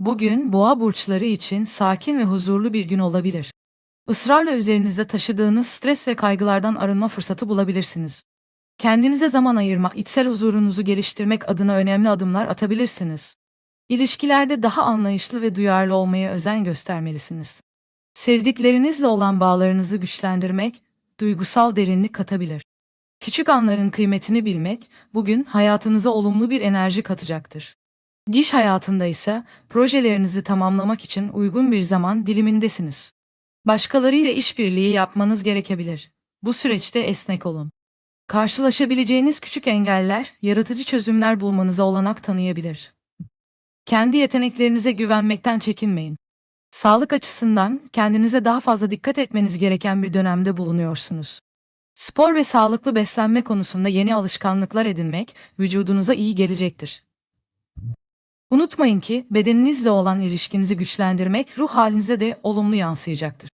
Bugün boğa burçları için sakin ve huzurlu bir gün olabilir. Israrla üzerinizde taşıdığınız stres ve kaygılardan arınma fırsatı bulabilirsiniz. Kendinize zaman ayırma, içsel huzurunuzu geliştirmek adına önemli adımlar atabilirsiniz. İlişkilerde daha anlayışlı ve duyarlı olmaya özen göstermelisiniz. Sevdiklerinizle olan bağlarınızı güçlendirmek, duygusal derinlik katabilir. Küçük anların kıymetini bilmek, bugün hayatınıza olumlu bir enerji katacaktır. İş hayatında ise projelerinizi tamamlamak için uygun bir zaman dilimindesiniz. Başkalarıyla işbirliği yapmanız gerekebilir. Bu süreçte esnek olun. Karşılaşabileceğiniz küçük engeller, yaratıcı çözümler bulmanıza olanak tanıyabilir. Kendi yeteneklerinize güvenmekten çekinmeyin. Sağlık açısından kendinize daha fazla dikkat etmeniz gereken bir dönemde bulunuyorsunuz. Spor ve sağlıklı beslenme konusunda yeni alışkanlıklar edinmek vücudunuza iyi gelecektir. Unutmayın ki bedeninizle olan ilişkinizi güçlendirmek ruh halinize de olumlu yansıyacaktır.